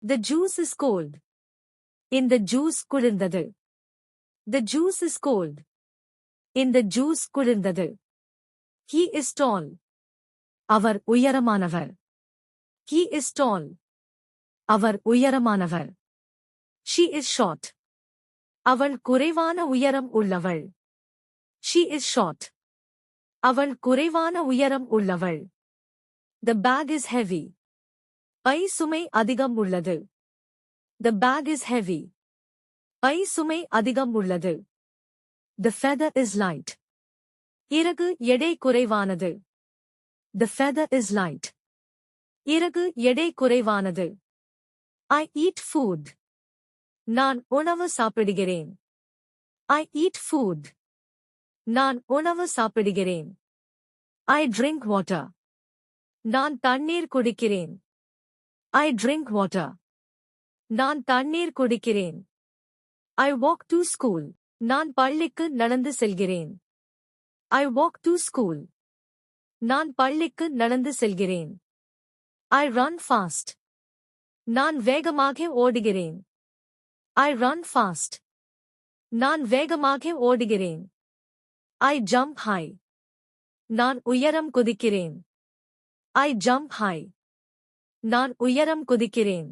The juice is cold. இந்த juice குளிர்ந்தது The juice is cold. இந்த juice குளிர்ந்தது He is tall. Our உயரமானவர் He is tall. Our உயரமானவர் She is short. அவள் குறைவான உயரம் உள்ளவள் She is short. அவள் குறைவான உயரம் உள்ளவள் The bag is heavy. ஐ சுமை அதிகம் உள்ளது. த பேக் இஸ் ஹெவி ஐ சுமை அதிகம் உள்ளது. த ஃபெதர் இஸ் லைட் இறகு எடை குறைவானது. த ஃபெதர் இஸ் லைட் இறகு எடை குறைவானது. ஐ ஈட் ஃபுட் நான் உணவு சாப்பிடுகிறேன். ஐ ஈட் ஃபுட் நான் உணவு சாப்பிடுகிறேன். ஐ ட்ரிங்க் வாட்டர் நான் தண்ணீர் குடிக்கிறேன். ஐ ட்ரிங்க் வாட்டர் நான் தண்ணீர் குடிக்கிறேன். ஐ வாக் டு ஸ்கூல் நான் பள்ளிக்கு நடந்து செல்கிறேன். ஐ வாக் டு ஸ்கூல் நான் பள்ளிக்கு நடந்து செல்கிறேன். ஐ ரன் ஃபாஸ்ட் நான் வேகமாக ஓடுகிறேன். ஐ ரன் ஃபாஸ்ட் நான் வேகமாக ஓடுகிறேன். ஐ ஜம்ப் ஹை நான் உயரம் குதிக்கிறேன். ஐ ஜம்ப் ஹை நான் உயரம் குதிக்கிறேன்.